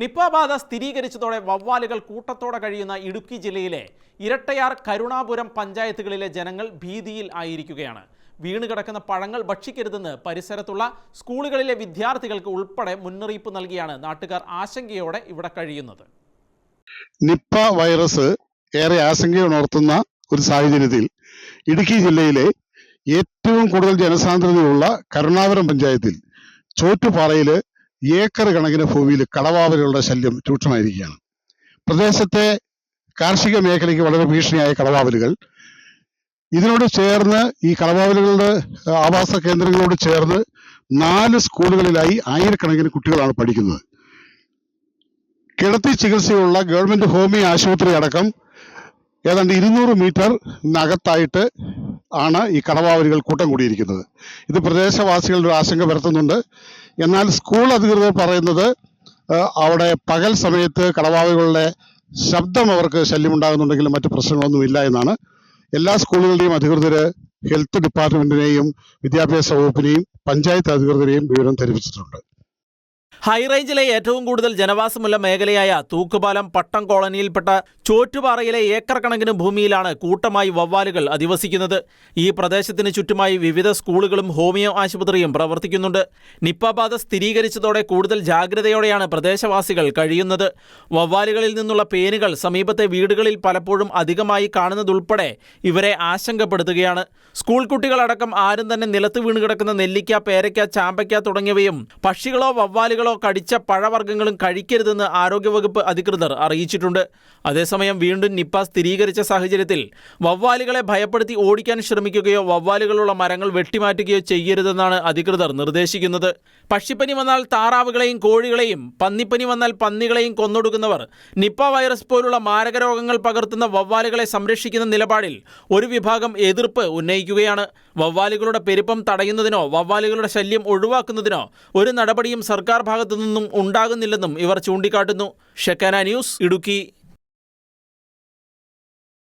Nipah ബാധ സ്ഥിരീകരിച്ചതോടെ വവ്വാലുകൾ കൂട്ടത്തോടെ കഴിയുന്ന ഇടുക്കി ജില്ലയിലെ ഇരട്ടയാർ കരുണാപുരം പഞ്ചായത്തുകളിലെ ജനങ്ങൾ ഭീതിയിൽ ആയിരിക്കുകയാണ്. വീണ് കിടക്കുന്ന പഴങ്ങൾ ഭക്ഷിക്കരുതെന്ന് പരിസരത്തുള്ള സ്കൂളുകളിലെ വിദ്യാർത്ഥികൾക്ക് ഉൾപ്പെടെ മുന്നറിയിപ്പ് നൽകിയാണ് നാട്ടുകാർ ആശങ്കയോടെ ഇവിടെ കഴിയുന്നത്. നിപ്പ വൈറസ് ഏറെ ആശങ്കയുണർത്തുന്ന ഒരു സാഹചര്യത്തിൽ ഇടുക്കി ജില്ലയിലെ ഏറ്റവും കൂടുതൽ ജനസാന്ദ്രതയുള്ള കരുണാപുരം പഞ്ചായത്തിൽ ചോറ്റുപാറയിൽ ഏക്കർ കണക്കിന് ഭൂമിയിൽ കടവാവലുകളുടെ ശല്യം രൂക്ഷമായിരിക്കുകയാണ്. പ്രദേശത്തെ കാർഷിക മേഖലയ്ക്ക് വളരെ ഭീഷണിയായ കടവാവലുകൾ. ഇതിനോട് ചേർന്ന് ഈ കടവാവലുകളുടെ ആവാസ കേന്ദ്രങ്ങളോട് ചേർന്ന് നാല് സ്കൂളുകളിലായി ആയിരക്കണക്കിന് കുട്ടികളാണ് പഠിക്കുന്നത്. കിടത്തി ചികിത്സയുള്ള ഗവൺമെന്റ് ഹോമിയോ ആശുപത്രി അടക്കം ഏതാണ്ട് ഇരുന്നൂറ് മീറ്റർ നകത്തായിട്ട് ആണ് ഈ കടവാവലുകൾ കൂട്ടം കൂടിയിരിക്കുന്നത്. ഇത് പ്രദേശവാസികളുടെ ആശങ്ക പരത്തുന്നുണ്ട്. എന്നാൽ സ്കൂൾ അധികൃതർ പറയുന്നത് അവിടെ പകൽ സമയത്ത് കടവാവലുകളുടെ ശബ്ദം അവർക്ക് ശല്യമുണ്ടാകുന്നുണ്ടെങ്കിലും മറ്റു പ്രശ്നങ്ങളൊന്നുമില്ല എന്നാണ്. എല്ലാ സ്കൂളുകളുടെയും അധികൃതർ ഹെൽത്ത് ഡിപ്പാർട്ട്മെന്റിനെയും വിദ്യാഭ്യാസ വകുപ്പിനെയും പഞ്ചായത്ത് അധികൃതരെയും വിവരം ധരിപ്പിച്ചിട്ടുണ്ട്. ഹൈറേഞ്ചിലെ ഏറ്റവും കൂടുതൽ ജനവാസമുള്ള മേഖലയായ തൂക്കുപാലം പട്ടം കോളനിയിൽപ്പെട്ട ചോറ്റുപാറയിലെ ഏക്കർ കണക്കിന് ഭൂമിയിലാണ് കൂട്ടമായി വവ്വാലുകൾ അധിവസിക്കുന്നത്. ഈ പ്രദേശത്തിന് ചുറ്റുമായി വിവിധ സ്കൂളുകളും ഹോമിയോ ആശുപത്രിയും പ്രവർത്തിക്കുന്നുണ്ട്. നിപ്പ ബാധ സ്ഥിരീകരിച്ചതോടെ കൂടുതൽ ജാഗ്രതയോടെയാണ് പ്രദേശവാസികൾ കഴിയുന്നത്. വവ്വാലുകളിൽ നിന്നുള്ള പേനുകൾ സമീപത്തെ വീടുകളിൽ പലപ്പോഴും അധികമായി കാണുന്നതുൾപ്പെടെ ഇവരെ ആശങ്കപ്പെടുത്തുകയാണ്. സ്കൂൾ കുട്ടികളടക്കം ആരും തന്നെ നിലത്ത് വീണ് കിടക്കുന്ന നെല്ലിക്ക പേരയ്ക്ക ചാമ്പയ്ക്ക തുടങ്ങിയവയും പക്ഷികളോ വവ്വാലുകളോ കടിച്ച പഴവർഗങ്ങളും കഴിക്കരുതെന്ന് ആരോഗ്യവകുപ്പ് അധികൃതർ അറിയിച്ചിട്ടുണ്ട്. അതേസമയം വീണ്ടും നിപ്പ സ്ഥിരീകരിച്ച സാഹചര്യത്തിൽ വവ്വാലുകളെ ഭയപ്പെടുത്തി ഓടിക്കാൻ ശ്രമിക്കുകയോ വവ്വാലുകളുള്ള മരങ്ങൾ വെട്ടിമാറ്റുകയോ ചെയ്യരുതെന്നാണ് അധികൃതർ നിർദ്ദേശിക്കുന്നത്. പക്ഷിപ്പനി വന്നാൽ താറാവുകളെയും കോഴികളെയും പന്നിപ്പനി വന്നാൽ പന്നികളെയും കൊന്നൊടുക്കുന്നവർ നിപ്പ വൈറസ് പോലുള്ള മാരക രോഗങ്ങൾ പകർത്തുന്ന വവ്വാലുകളെ സംരക്ഷിക്കുന്ന നിലപാടിൽ ഒരു വിഭാഗം എതിർപ്പ് ഉന്നയിക്കുകയാണ്. വവ്വാലുകളുടെ പെരുപ്പം തടയുന്നതിനോ വവ്വാലുകളുടെ ശല്യം ഒഴിവാക്കുന്നതിനോ ഒരു നടപടിയും സർക്കാർ ഭാഗത്തു നിന്നും ഉണ്ടാകുന്നില്ലെന്നും ഇവർ ചൂണ്ടിക്കാട്ടുന്നു. ഷെക്കാന ന്യൂസ് ഇടുക്കി.